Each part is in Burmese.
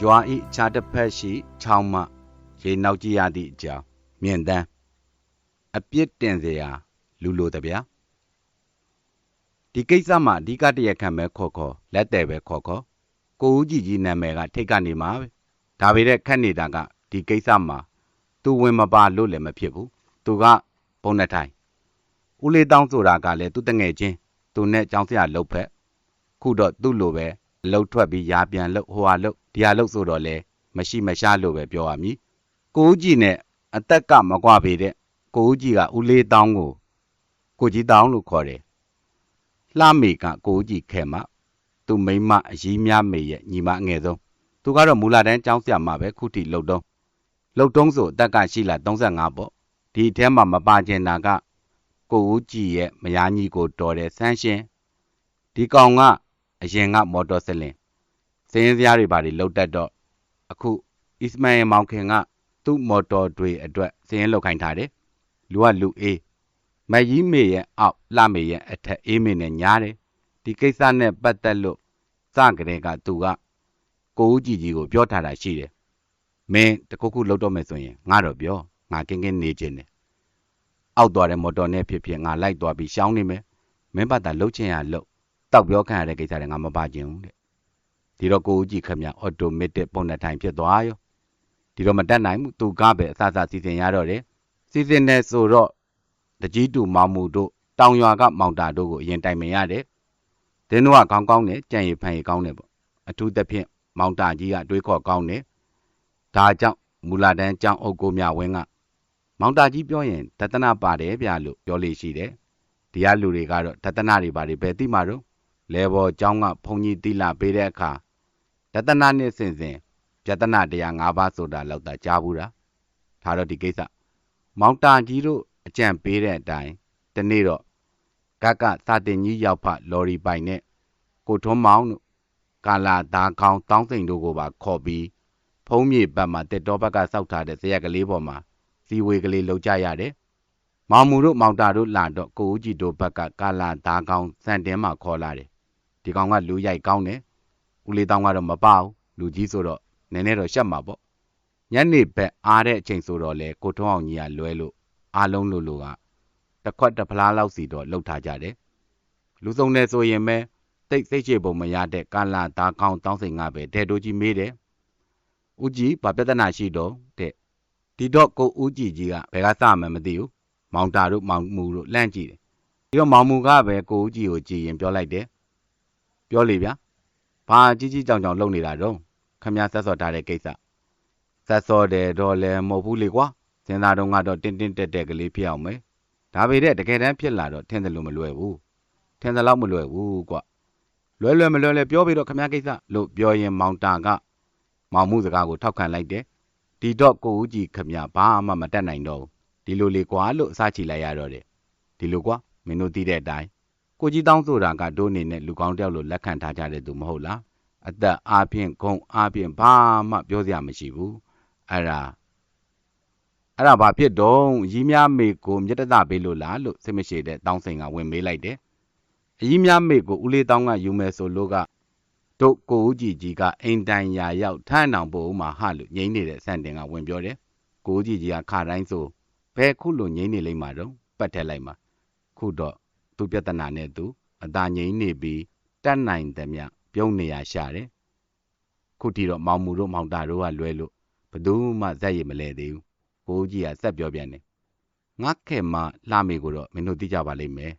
ရွာဤခြားတစ်ဖက်ရှိချောင်းမရေနောက်ကြည့်ရသည့်အကြောင်းမြင့်တန်းအပြစ်တင်เสียလူလိုတဗျာဒီကိစ္စမှာအဓိကတရခံပဲခေါ်ခေါ်လက်တယ်ပဲခေါ်ခေါ်ကိုဦးကြီးကြီးနာမည်ကထိတ်ကနေမှာပဲဒါပေမဲ့ခက်နေတာကဒီကိစ္စမှာသူဝင်မပါလို့လည်းမဖြစ်ဘူးသူကပုံနဲ့ထိုင်ဦးလေးတောင်းဆိုတာကလည်းသူတငယ်ချင်းသူနဲ့ကြောင်းစရာလှုပ်ဖက်ခုတော့သူ့လိုပဲအလုတ်ထွက်ပြီးရာပြန်လှုပ်ဟိုဟာလှုပ် ဒီဟာလှုပ်ဆိုတော့လေမရှိမရှာလို့ပဲပြောရမည်ကိုဦးကြီးနဲ့အသက်ကမကွာပေတဲ့ကိုဦးကြီးကဦးလေးတောင်းကိုကိုကြီးတောင်းလို့ခေါ်တယ်လှမေကကိုဦးကြီးခဲမသူမိန်းမအကြီးများမေရဲ့ညီမအငယ်ဆုံးသူကတော့မူလာတန်းကျောင်းဆရာမပဲခုထိလှုပ်တော့လှုပ်တုံးဆိုအသက်ကရှိလာ35ပေါ့ဒီအထဲမှာမပါကျင်တာကကိုဦးကြီးရဲ့မယားညီကိုတော်တဲ့ဆန်းရှင်ဒီကောင်ကအရင်ကမော်တော်စလင် စင်းစရာတွေဘာတွေလှုပ်တတ်တော့အခုအစ္စမာအယ်မောင်ခင်ကသူ့မော်တော်တွေအတွက်စင်းလှုပ်ခိုင်းထားတယ်လူကလူအေးမကြီးမေရဲ့အောက်လှမေရဲ့အထက်အေးမေနဲ့ညားတယ်ဒီကိစ္စနဲ့ပတ်သက်လို့စကြတဲ့ကသူကကိုဦးကြီးကြီးကိုပြောထားတာရှိတယ်မင်းတခုခုလှုပ်တော့မယ်ဆိုရင်ငါတော့ပြောငါကင်းကင်းနေခြင်းတယ်အောက်သွားတဲ့မော်တော်နဲ့ဖြစ်ဖြစ်ငါလိုက်သွားပြီးရှောင်းနေမယ်မင်းဘာသာလှုပ်ချင်ရလှုပ်တောက်ပြောခံရတဲ့ကိစ္စတွေငါမပါခြင်းဘူးတဲ့ ဒီတော့ကိုဦးကြီးခမရအော်တိုမက်တစ်ပုံနဲ့ထိုင်ဖြစ်သွားရောဒီတော့မတက်နိုင်ဘူးသူကပဲအစအစစီစဉ်ရတော့တယ်စီစဉ်နေဆိုတော့တကြီးတူမောင်မူတို့တောင်ရွာကမောင်တာတို့ကိုအရင်တိုင်ပင်ရတယ်ဒင်းတို့ကကောင်းကောင်းနဲ့ကြံ့ရဖန်ရကောင်းတယ်ပေါ့အထူးသဖြင့်မောင်တာကြီးကတွေးခေါ်ကောင်းတယ်ဒါကြောင့်မူလာတန်းကျောင်းအုပ်ကိုမြဝင်းကမောင်တာကြီးပြောရင်တသနာပါတယ်ဗျာလို့ပြောလို့ရှိတယ်ဒီကလူတွေကတော့တသနာတွေဘာတွေပဲသိမှာတော့လဲဘော်ကျောင်းကဘုံကြီးတိလာပေးတဲ့အခါ တသနာနဲ့ဆင်ဆင်ပြတနာတရား၅ပါးဆိုတာလောက်သာကြားဘူးတာဒါတော့ဒီကိစ္စမောင်တာကြီးတို့အကြံပေးတဲ့အတိုင်းတနေ့တော့ကကစာတင်ကြီးရောက်ဖလော်ရီပိုင်နဲ့ကိုထွန်းမောင်တို့ကာလာသားကောင်းတောင်းစိန်တို့ကိုပါခေါ်ပြီးဖုံးမြေဘက်မှာတက်တော်ဘက်ကစောက်ထားတဲ့ဇရက်ကလေးပေါ်မှာစီဝေကလေးလှုပ်ကြရတယ်မောင်မူတို့မောင်တာတို့လာတော့ကိုဦးကြီးတို့ဘက်ကကာလာသားကောင်းစံတင်းမှာခေါ်လာတယ်ဒီကောင်ကလူရိုက်ကောင်းတယ် ဦးလေးတောင်းကတော့မပဘူးလူကြီးဆိုတော့နည်းနည်းတော့ရှက်မှာပေါ့ညနေဘက်အားတဲ့အချိန်ဆိုတော့လေကိုထုံးအောင်ကြီးကလွဲလို့အားလုံးလိုလိုကတစ်ခွက်တစ်ဖလားလောက်စီတော့လှုပ်ထားကြတယ်လူစုံနေဆိုရင်ပဲတိတ်စိတ်ချပုံမရတဲ့ကာလာသားကောင်းတောင်းစိန်ကပဲတဲ့တိုးကြီးမေးတယ်ဦးကြီးဘာပြဿနာရှိတော့တဲ့ဒီတော့ကိုဦးကြီးကြီးကဘယ်ကစမှမသိဘူးမောင်တာတို့မောင်မူတို့လှမ်းကြည့်တယ်ဒီတော့မောင်မူကပဲကိုဦးကြီးကိုကြည်ရင်ပြောလိုက်တယ်ပြောလေဗျာ ဘာကြီးကြီးကြောင်ကြောင်လုပ်နေတာတော့ခမည်းဆက်စော်ထားတဲ့ကိစ္စဆက်စော်တယ်တော့လည်းမဟုတ်ဘူးလေကွာစဉ်းစားတော့ကတော့တင်းတင်းတက်တက်ကလေးဖြစ်အောင်မယ်ဒါပေမဲ့တကယ်တမ်းဖြစ်လာတော့ထင်တယ်လို့မလွယ်ဘူးထင်တယ်လို့မလွယ်ဘူးကွာလွယ်လွယ်မလွယ်လဲပြောပြီးတော့ခမည်းကိစ္စလို့ပြောရင်မောင်တာကမောင်မှုစကားကိုထောက်ခံလိုက်တယ်ဒီတော့ကိုဦးကြီးခမည်းဘာမှမတက်နိုင်တော့ဘူးဒီလိုလေကွာလို့အစချီလိုက်ရတော့တယ်ဒီလိုကွာမင်းတို့သိတဲ့အတိုင်း ကိုကြီးတောင်းဆိုတာကတို့အနေနဲ့လူကောင်းတယောက်လို့လက်ခံထားကြတဲ့သူမဟုတ်လားအသက်အားဖြင့်ဂုံအားဖြင့်ဘာမှပြောစရာမရှိဘူးအဲ့ဒါအဲ့ဒါဘာဖြစ်တော့ရီးများမေကိုမြတ်တပေးလို့လားလို့စိတ်မရှိတဲ့တောင်းစိန်ကဝင်မေးလိုက်တယ်အရီးများမေကိုဦးလေးတောင်းကယူမယ်ဆိုလို့ကတို့ကိုဦးကြီးကြီးကအိမ်တိုင်ရာရောက်ထမ်းအောင်ပို့ဦးမှာဟလို့ငိမ့်နေတဲ့ဆန်တင်ကဝင်ပြောတယ်ကိုဦးကြီးကြီးကခါတိုင်းဆိုဘယ်ခုလိုငိမ့်နေလိမ့်မှာတော့ပတ်ထက်လိုက်မှာခုတော့ သူပြဿနာနဲ့သူအသာငိမ့်နေပြီးတတ်နိုင်တယ်မြပြုံးနေရရှာတယ်ခုတီတော့မောင်မူတို့မောင်တာတို့ကလွဲလို့ဘယ်သူမှဇက်ရည်မလဲသေးဘူးဘိုးကြီးကဆက်ပြောပြန်တယ်ငါခဲမလှမေကိုတော့မင်းတို့သိကြပါလိမ့်မယ်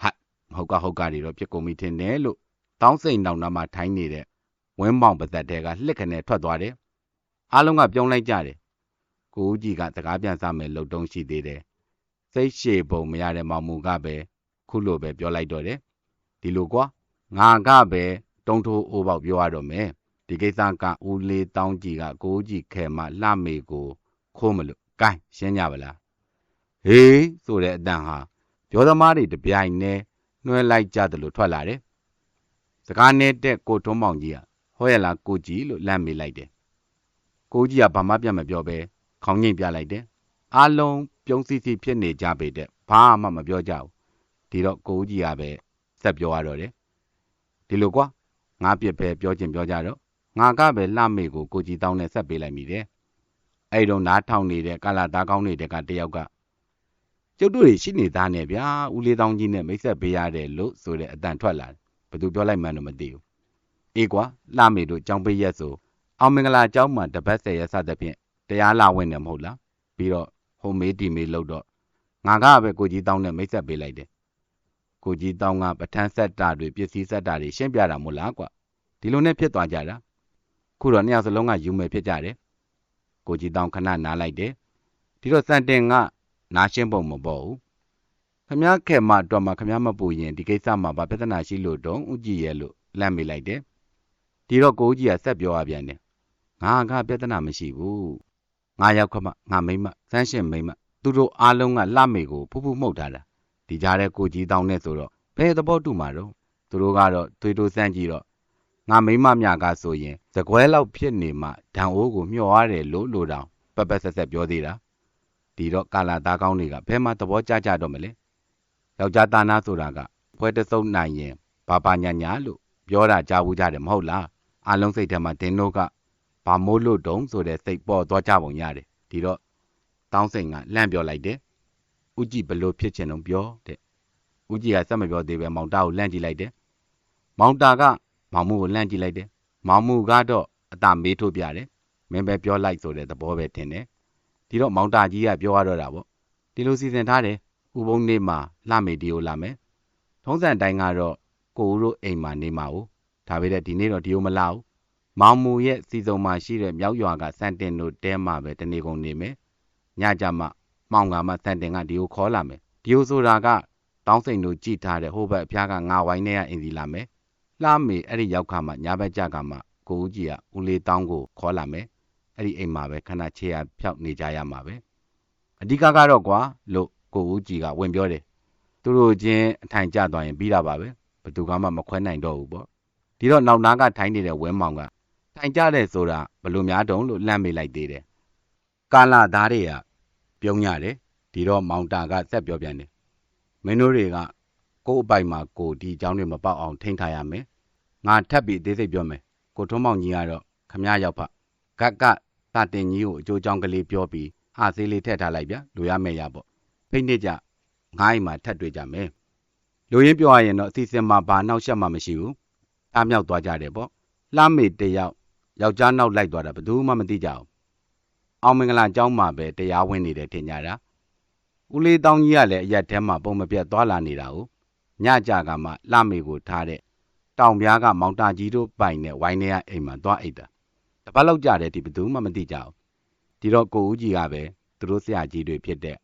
ဟတ်မဟုတ်ကဟုတ်ကတွေတော့ပြစ်ကုန်ပြီထင်တယ်လို့တောင်းစိန်တောင်နာမှာထိုင်းနေတဲ့ဝင်းပေါင်ပါသက်တဲကလှစ်ခနဲ့ထွက်သွားတယ်အားလုံးကပြုံးလိုက်ကြတယ်ကိုဦးကြီးကစကားပြန်စားမယ်လှုပ်တုံးရှိသေးတယ် စိတ်ရှည်ပုံမရတဲ့မောင်မူကပဲခုလိုပဲပြောလိုက်တော့တယ်ဒီလိုကွာငါကပဲတုံးထိုးအိုးပေါက်ပြောရတော့မယ်ဒီကိစ္စကဦးလေးတောင်းကြီးကကိုကြီးခဲမှလှမေကိုခိုးမလို့ကိုင်းရှင်းကြပါလားဟေးဆိုတဲ့အတန်ဟာပြောသမားတွေတပြိုင်နဲ့နှွှဲလိုက်ကြတယ်လို့ထွက်လာတယ်စကားနဲ့တဲ့ကိုထုံးမောင်ကြီးကဟောရလားကိုကြီးလို့လမ်းမေးလိုက်တယ်ကိုကြီးကဘာမှပြန်မပြောပဲခေါင်းငိမ့်ပြလိုက်တယ်အားလုံး ပြုံးစီစီဖြစ်နေကြပေတဲ့ဘာမှမပြောကြဘူးဒီတော့ကိုကြီးကပဲဆက်ပြောရတော့တယ်ဒီလိုကွာငါပြစ်ပဲပြောချင်ပြောကြတော့ငါကပဲလှမေကိုကိုကြီးတောင်းနဲ့ဆက်ပေးလိုက်မိတယ်အဲ့တော့နားထောင်နေတဲ့ကာလာသားကောင်းနေတဲ့ကတယောက်ကကျုပ်တို့တွေရှိနေသားနဲ့ဗျာဦးလေးတောင်းကြီးနဲ့မိတ်ဆက်ပေးရတယ်လို့ဆိုတဲ့အတန်ထွက်လာတယ်ဘသူပြောလိုက်မှန်းတော့မသိဘူးအေးကွာလှမေတို့ကြောင်းပေးရက်ဆိုအောင်မင်္ဂလာကျောင်းမှာတပတ်ဆက်ရက်စသဖြင့်တရားလာဝင်တယ်မဟုတ်လားပြီးတော့ ဟိုမေးတီမေးလို့တော့ငါကပဲကိုကြီးတောင်းနဲ့မိတ်ဆက်ပေးလိုက်တယ်ကိုကြီးတောင်းကပဋ္ဌာန်းဆက်တာတွေပစ္စည်းဆက်တာတွေရှင်းပြတာမို့လားကွာဒီလိုနဲ့ဖြစ်သွားကြတာခုတော့နှစ်ယောက်စလုံးကယူမယ်ဖြစ်ကြတယ်ကိုကြီးတောင်းခဏနားလိုက်တယ်ဒီတော့စန်တင်ကနားရှင်းပုံမပေါ်ဘူးခမည်းခဲမတော့မှခမည်းမပူရင်ဒီကိစ္စမှာဘာပြဿနာရှိလို့တုံးဥကြည့်ရဲ့လို့လန့်မိလိုက်တယ်ဒီတော့ကိုကြီးကဆက်ပြောရပြန်တယ်ငါကပြဿနာမရှိဘူး ငါရောက်ခမငါမိမစမ်းရှင်မိမသူတို့အားလုံးကလှမေကိုဖူးဖူးမှုတ်ထားတာဒီကြားတဲ့ကိုကြီးတောင်းနဲ့ဆိုတော့ဘယ်သဘောတူမှာတော့သူတို့ကတော့သွေးတိုးစမ်းကြည့်တော့ငါမိမမြကဆိုရင်သကွဲလောက်ဖြစ်နေမှဓာန်အိုးကိုမျှော်ရတယ်လို့လို့တောင်ပက်ပက်ဆက်ဆက်ပြောသေးတာဒီတော့ကာလာသားကောင်းတွေကဘယ်မှာသဘောကျကြတော့မလဲယောက်ျားသားနာဆိုတာကဖွဲတစုံနိုင်ရင်ဘာဘာညာညာလို့ပြောတာကြားဘူးကြတယ်မဟုတ်လားအလုံးစိတ်ထဲမှာတင်းတို့က ဘာမိုးလို့တုံးဆိုတဲ့စိတ်ပေါ်သွားကြပုံရတယ်ဒီတော့တောင်းစိန်ကလန့်ပြောလိုက်တယ်ဥကြည့်ဘလို့ဖြစ်ချင်တော့ပြောတဲ့ဥကြည့်ကစက်မပြောသေးပဲမောင်တာကိုလန့်ကြည့်လိုက်တယ်မောင်တာကမောင်မှုကိုလန့်ကြည့်လိုက်တယ်မောင်မှုကတော့အตမေးထုတ်ပြတယ်မင်းပဲပြောလိုက်ဆိုတဲ့သဘောပဲထင်တယ်ဒီတော့မောင်တာကြီးကပြောရတော့တာပေါ့ဒီလိုစီစဉ်ထားတယ်ဥပုံနေ့မှာလှမေဒီကိုလာမယ်ထုံးစံတိုင်းကတော့ကိုဦးတို့အိမ်မှာနေမှာ ਉਹ ဒါပေမဲ့ဒီနေ့တော့ဒီကိုမလာဘူး မောင်မူရဲ့စီစုံမှာရှိတဲ့မြောက်ရွာကစန်တင်တို့တဲမှာပဲတနေကုန်နေမယ်ညကြမှာမောင်ကမှစန်တင်ကဒီကိုခေါ်လာမယ်ဒီကိုဆိုတာကတောင်းစိန်တို့ကြည်ထားတဲ့ဟိုဘက်အဖျားကငါဝိုင်းနဲ့ကအင်စီလာမယ်လှမေအဲ့ဒီရောက်ခါမှညာဘက်ကြကမှကိုဦးကြီးကဦးလေးတောင်းကိုခေါ်လာမယ်အဲ့ဒီအိမ်မှာပဲခဏချေရဖြောက်နေကြရမှာပဲအဓိကကတော့ကွာလို့ကိုဦးကြီးကဝင်ပြောတယ်သူတို့ချင်းအထိုင်ကျသွားရင်ပြီးတာပါပဲဘယ်သူမှမခွဲနိုင်တော့ဘူးပေါ့ဒီတော့နောက်နားကထိုင်နေတဲ့ဝဲမောင်က ထိုင်ကြတဲ့ဆိုတာဘလို့များတုံးလို့လှမ်းမိလိုက်သေးတယ်ကာလာသားတွေကပြုံးရတယ်ဒီတော့မောင်တာကဆက်ပြောပြန်တယ်မင်းတို့တွေကကို့အပိုက်မှာကိုဒီအကြောင်းတွေမပေါက်အောင်ထိန်းထားရမယ်ငါထပ်ပြီးအသေးစိတ်ပြောမယ်ကိုထွန်းမောင်ကြီးကတော့ခမရရောက်ဖဂက်ကတာတင်ကြီးကိုအကျိုးကြောင်းကလေးပြောပြီးဟာသေးလေးထည့်ထားလိုက်ဗျလူရမယ်ရပေါ့ဖိတ်နေကြငါ့အိမ်မှာထပ်တွေ့ကြမယ်လူရင်းပြောရရင်တော့အစီအစဉ်မှာဘာနောက်ရှက်မှမရှိဘူးအားမြောက်သွားကြတယ်ပေါ့လှမေတယောက် ယောက်ျားနောက်လိုက်သွားတာဘယ်သူမှမသိကြဘူးအောင်မင်္ဂလာကျောင်းမှာပဲတရားဝင်နေတယ်ထင်ကြတာဦးလေးတောင်းကြီးကလည်းအရက်ထဲမှာပုံမပြတ်သွားလာနေတာကိုညကြကမှလှမေကိုထားတဲ့တောင်ပြားကမောင်တာကြီးတို့ပိုင်နဲ့ဝိုင်းနေရအိမ်မှာသွားအိတ်တာတပတ်လောက်ကြတယ်ဒီဘသူမှမသိကြဘူးဒီတော့ကိုဦးကြီးကပဲသူတို့ဆရာကြီးတွေဖြစ်တဲ့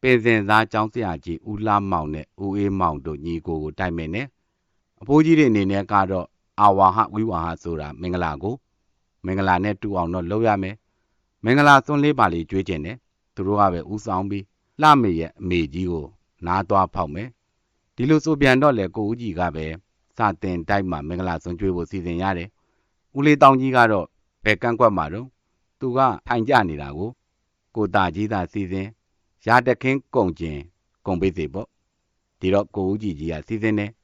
ပင်စင်သားကျောင်းဆရာကြီးဦးလာမောင်နဲ့ဦးအေးမောင်တို့ညီကိုကိုတိုက်မယ်နဲ့အဖိုးကြီးတွေအနေနဲ့ကတော့ အာဝါဟဝိဝါဟဆိုတာမင်္ဂလာကိုမင်္ဂလာနဲ့တူအောင်တော့လုပ်ရမယ်မင်္ဂလာစွန်းလေးပါလေးကျွေးကျင်တယ်သူတို့ကပဲဥဆောင်ပြီးလှမေရဲ့အမေကြီးကိုနားသွားဖောက်မယ်ဒီလိုဆိုပြန်တော့လေကိုဦးကြီးကပဲစာတင်တိုက်မှာမင်္ဂလာစွန်ကျွေးဖို့စီစဉ်ရတယ်။ဦးလေးတောင်ကြီးကတော့ဘယ်ကန့်ကွက်မှာတော့သူကထိုင်ကြနေတာကိုကိုတာကြီးသာစီစဉ်ရာတခင်းကုံကျင်ကုံပေးစီပေါ့။ဒီတော့ကိုဦးကြီးကြီးကစီစဉ်တယ်။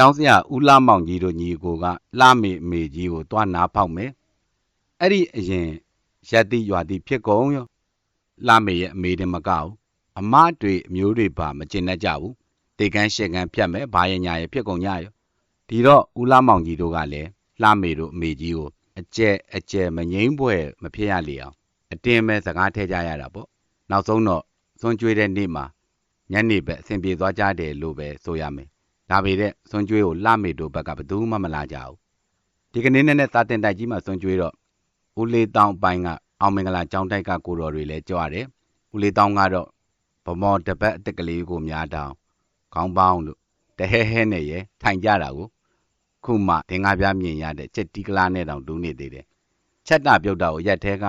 ကျောင်းဆရာဦးလာမောင်ကြီးတို့ညီကိုကလှမေအမေကြီးကိုတွားနာဖောက်မယ်။အဲ့ဒီအရင်ရက်တိရွာတိဖြစ်ကုန်ရောလှမေရဲ့အမေတင်မကဘူးအမတွေအမျိုးတွေပါမကျင်တတ်ကြဘူးတေကန်းရှက်ကန်းဖြတ်မယ်ဘာရညာရဖြစ်ကုန်ကြရောဒီတော့ဦးလာမောင်ကြီးတို့ကလည်းလှမေတို့အမေကြီးကိုအကျဲအကျဲမငိမ့်ပွဲမဖြစ်ရလေအောင်အတင်းပဲစကားထဲကြရတာပေါ့နောက်ဆုံးတော့စွန်ကျွေးတဲ့နေ့မှာညနေဘက်အဆင်ပြေသွားကြတယ်လို့ပဲဆိုရမယ် ဒါပေမဲ့စွန်ကျွေးကိုလှမေတို့ဘက်ကဘယ်သူမှမလာကြဘူးဒီကနေ့နဲ့နဲ့သာတင်တိုက်ကြီးမှာစွန်ကျွေးတော့ဦးလေးတောင်ပိုင်းကအောင်မင်္ဂလာကျောင်းတိုက်ကကိုတော်တွေလည်းကြွရတယ်ဦးလေးတောင်ကတော့ဗမော်တပတ်အတက်ကလေးကိုများတောင်ခေါင်းပေါင်းလို့တဟဲဟဲနဲ့ရထိုင်ကြတာကိုခုမှသင်္ကားပြမြင်ရတဲ့ချက်တီကလာနဲ့တောင်တူးနေသေးတယ်ချက်တာပြုတ်တာကိုရက်သေးက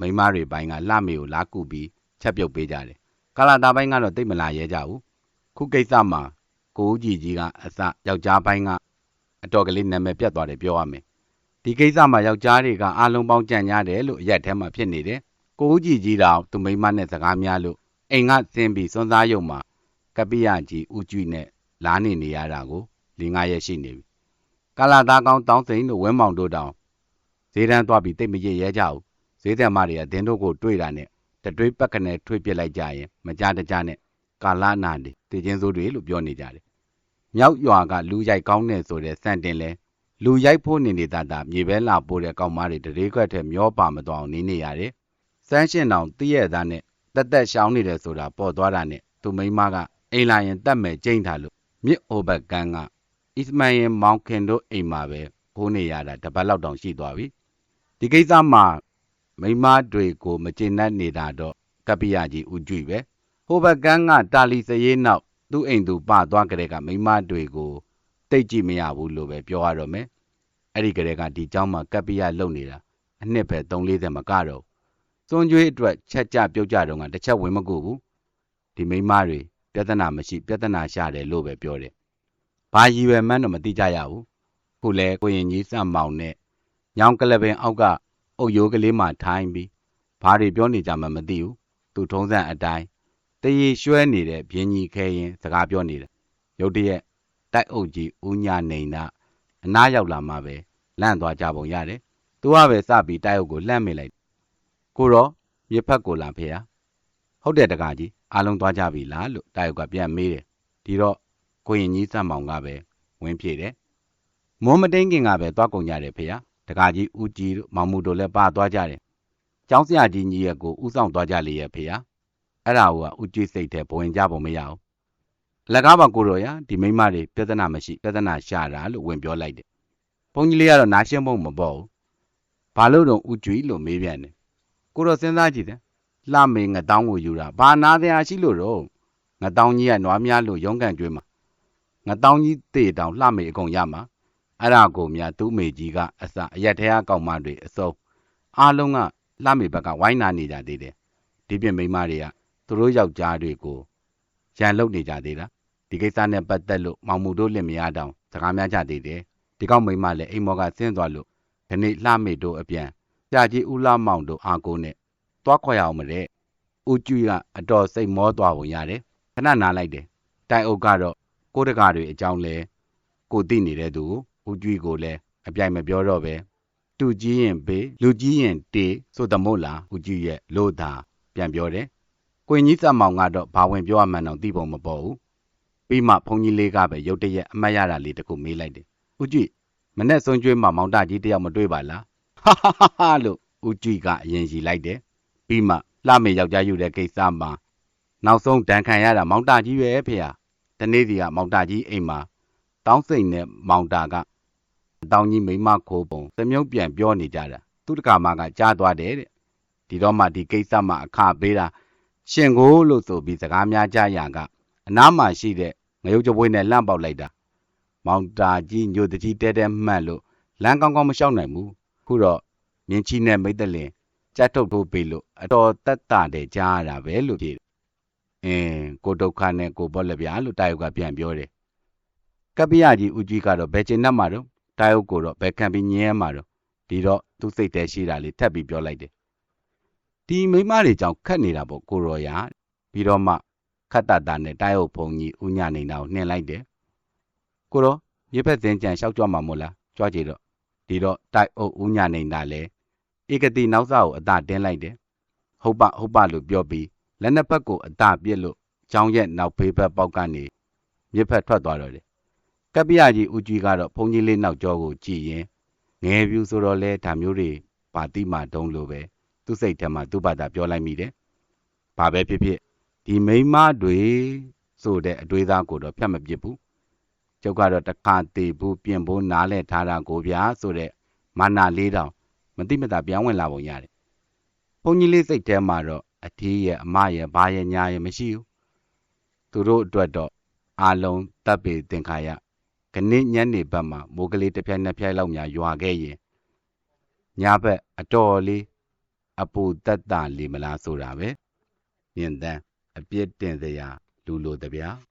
မိမတွေပိုင်းကလှမေကိုလာကူပြီးချက်ပြုတ်ပေးကြတယ်ကာလာတာပိုင်းကတော့တိတ်မလာရဲကြဘူးခုကိစ္စမှာ ကိုဦးကြီးကြီးကအစယောက်ျားပိုင်းကအတော်ကလေးနာမည်ပြတ်သွားတယ်ပြောရမယ်ဒီကိစ္စမှာယောက်ျားတွေကအားလုံးပေါင်းကြံ့ရတယ်လို့အရက်ထဲမှာဖြစ်နေတယ်ကိုဦးကြီးကြီးတောင်သူမိမနဲ့စကားများလို့အိမ်ကဆင်းပြီးစွန်းစားရုံမှာကပိယကြီးဦးကျွီနဲ့လားနေနေရတာကို၄၅ရက်ရှိနေပြီကာလာသားကောင်းတောင်းစိန်တို့ဝင်းမောင်တို့တောင်ဈေးတန်းသွားပြီးတိတ်မရရဲကြဘူးဈေးတယ်မတွေကဒင်းတို့ကိုတွေ့တာနဲ့တတွေးပက်ကနေထွေးပစ်လိုက်ကြရင်မကြတကြနဲ့ကာလာနာနေတည်ချင်းစိုးတွေလို့ပြောနေကြတယ် မြောက်ရွာကလူရိုက်ကောင်းနေဆိုတဲ့စံတင်လဲလူရိုက်ဖို့နေနေတာတာမြေပဲလာပို့တဲ့ကောင်မတွေတရေခွက်ထဲမျောပါမသွားအောင်နေနေရတယ်စမ်းရှင်တောင်တည့်ရသားနဲ့တက်တက်ရှောင်းနေတယ်ဆိုတာပေါ်သွားတာနဲ့သူမိန်းမကအိမ်လာရင်တတ်မယ်ကြိမ့်ထားလို့မြစ်ဟိုဘက်ကန်ကအစ္စမန်ရင်မောင်ခင်တို့အိမ်မှာပဲခိုးနေရတာတပတ်လောက်တောင်ရှိသွားပြီဒီကိစ္စမှာမိန်းမတွေကိုမကျေနပ်နေတာတော့ကပ္ပိယကြီးဥကြွေပဲဟိုဘက်ကန်ကတာလီစရေးနောက် သူ့အိမ်သူပသွားကြတဲ့ကမိန်းမတွေကိုတိတ်ကြည့်မရဘူးလို့ပဲပြောရတော့မယ်အဲ့ဒီကလေးကဒီเจ้าမှာကပ္ပိယလုံနေတာအနှစ်ပဲ3-40မကတော့စွန်ကျွေးအတွက်ချက်ကြပြုတ်ကြတော့ကတစ်ချက်ဝင်မကူဘူးဒီမိန်းမတွေပြဿနာမရှိပြဿနာရှာတယ်လို့ပဲပြောတယ်ဘာရည်ရွယ်မှန်းတော့မသိကြရဘူးခုလဲကိုရင်ကြီးစံမောင်နဲ့ညောင်ကလပင်အောက်ကအုတ်ရိုးကလေးမှထိုင်းပြီးဘာတွေပြောနေကြမှမသိဘူးသူထုံးစံအတိုင်း တရေရွှဲနေတဲ့ပြင်းကြီးခဲရင်စကားပြောနေတယ်ရုတ်တရက်တိုက်အုပ်ကြီးဦးညာနေတာအနားရောက်လာမှပဲလန့်သွားကြပုံရတယ်သူကပဲစပြီးတိုက်အုပ်ကိုလှမ်းမိလိုက်ကိုတော့မြစ်ဖက်ကိုလာဖေဟာဟုတ်တယ်တကားကြီးအားလုံးသွားကြပြီလားလို့တိုက်အုပ်ကပြန်မေးတယ်ဒီတော့ကိုရင်ကြီးစံမောင်ကပဲဝင်ဖြေတယ်မွန်းမတိန်ခင်ကပဲသွားကုန်ကြတယ်ဖေဟာတကားကြီးဦးကြီးတို့မောင်မှုတို့လည်းပါသွားကြတယ်ကျောင်းဆရာကြီးကြီးရဲ့ကိုဥဆောင်သွားကြလေရဲ့ဖေဟာ အဲ့ဒါကဦးကြီးစိတ်ထဲဘဝင်ကြပုံမရဘူးအလကားပါကိုတော်ရဒီမိန်းမတွေပြဿနာမရှိပြဿနာရှာတာလို့ဝင်ပြောလိုက်တယ်ဘုန်းကြီးလေးကတော့နားရှင်းဖို့မပေါ့ဘူးဘာလို့တော့ဦးကြီးလို့မေးပြန်တယ်ကိုတော်စဉ်းစားကြည့်တယ်လှမေငတောင်းကိုယူတာဘာနာတရားရှိလို့တော့ငတောင်းကြီးကနွားများလို့ရုံးကန်ကျွေးမှာငတောင်းကြီးတေတောင်လှမေအကုန်ရမှာအဲ့ဒါကိုမြသူ့မေကြီးကအစအရက်ထဲကကောက်မတွေအစုံအားလုံးကလှမေဘက်ကဝိုင်းနာနေကြသေးတယ်ဒီပြင်မိန်းမတွေက သူတို့ယောက်ျားတွေကိုရန်လုတ်နေကြသေးလားဒီကိစ္စနဲ့ပတ်သက်လို့မောင်မှုတို့လင်မယားတောင်စကားများကြသေးတယ်ဒီကောက်မိန်းမလည်းအိမ်မော်ကဆင်းသွားလို့ဒီနေ့လှမေတို့အပြန်ကြာကြီးဦးလာမောင်တို့အာကိုနဲ့သွားခွာရအောင်မတဲ့ဦးကျွေးကအတော်စိတ်မောသွားပုံရတယ်ခဏနားလိုက်တယ်တိုင်အုပ်ကတော့ကိုတကားတွေအကြောင်းလဲကိုသိနေတဲ့သူကိုဦးကျွေးကိုလည်းအပြိုင်မပြောတော့ပဲတူကြီးရင်ဘေးလူကြီးရင်တေဆိုသမို့လားဦးကျွေးရဲ့လို့သာပြန်ပြောတယ် ကိုင်ကြီးစမောင်ကတော့ဘာဝင်ပြောရမှန်းတော့သိပုံမပေါ်ဘူးပြီးမှဘုန်းကြီးလေးကပဲရုတ်တရက်အမတ်ရတာလေးတခုမေးလိုက်တယ်ဦးကျွေးမနဲ့ဆုံးကျွေးမှမောင်တကြီးတယောက်မတွေ့ပါလားဟာဟာဟာဟာလို့ဦးကျွေးကအရင်ရီလိုက်တယ်ပြီးမှလှမေယောက်ျားယူတဲ့ကိစ္စမှာနောက်ဆုံးဒဏ်ခံရတာမောင်တာကြီးပဲဖေဟာတနေ့စီကမောင်တာကြီးအိမ်မှာတောင်းစိန်နဲ့မောင်တာကတောင်းကြီးမိမခိုးပုံသမြုပ်ပြန်ပြောနေကြတာသူတက္ကမကကြားသွားတယ်တဲ့ဒီတော့မှဒီကိစ္စမှာအခပေးတာ ရှင်ကိုလို့ဆိုပြီးစကားများကြရကအနားမှာရှိတဲ့ငရုတ်ကြပွေးနဲ့လန့်ပေါက်လိုက်တာမောင်တာကြီးညိုတကြီးတဲတဲမှတ်လို့လမ်းကောင်းကောင်းမလျှောက်နိုင်ဘူးခုတော့မြင်းချီနဲ့မိတ်တလင်ကြက်ထုတ်ထိုးပေးလို့အတော်တက်တာတဲ့ကြားရတာပဲလို့ပြေအင်းကိုဒုက္ခနဲ့ကိုဘောလက်ပြာလို့တာယုတ်ကပြန်ပြောတယ်ကပ္ပိယကြီးဦးကြီးကတော့ဘယ်ကျင်တတ်မှာတော့တာယုတ်ကိုတော့ဘယ်ခံပြီးညင်းရမှာတော့ဒီတော့သူ့စိတ်ထဲရှိတာလေးထပ်ပြီးပြောလိုက်တယ် ဒီမိမတွေကြောင့်ခတ်နေတာပေါ့ကိုရော်ရပြီးတော့မှခတ်တတာနဲ့တာယုတ်ဘုံကြီးဦးညနေတာကိုနှင်လိုက်တယ်ကိုရောမြေဖက်စင်ကြံလျှောက်ကြွမှာမို့လားကြွားကြည့်တော့ဒီတော့တိုက်အုပ်ဦးညနေတာလဲဧကတိနောက်စားကိုအသာတင်းလိုက်တယ်ဟုတ်ပဟုတ်ပလို့ပြောပြီးလက်နှစ်ဖက်ကိုအသာပြစ်လို့ကျောင်းရက်နောက်ဖေးဘက်ပေါက်ကနေမြစ်ဖက်ထွက်သွားတော့တယ်ကပ္ပိယကြီးဦးကြီးကတော့ဘုန်းကြီးလေးနောက်ကျောကိုကြည်ရင်ငယ်ပြူဆိုတော့လဲဒါမျိုးတွေပါတိမာတုံးလို့ပဲ သူ့စိတ်ထဲမှာသူ့ဘာသာပြောလိုက်မိတယ်ဘာပဲဖြစ်ဖြစ်ဒီမိန်းမတွေဆိုတဲ့အတွေးသားကိုတော့ဖြတ်မပစ်ဘူးကျုပ်ကတော့တခါတည်ဘူးပြင်ဖို့နားလဲထားတာကိုဗျာဆိုတဲ့မာနာလေးတောင်မတိမတာပြောင်းဝင်လာပုံရတယ်။ဘုန်းကြီးလေးစိတ်ထဲမှာတော့အထေးရဲ့အမရဲ့ဘာရဲ့ညာရဲ့မရှိဘူး။သူတို့အတွက်တော့အာလုံးတပ်ပေသင်္ခါရခဏညနေဘက်မှာမိုးကလေးတစ်ဖြိုင်နှစ်ဖြိုင်လောက်များရွာခဲ့ရင်ညဘက်အတော်လေး အပူတက်တာလေးမလားဆိုတာပဲ။ညင်တန်းအပြစ်တင်စရာလူလိုတဗျာ။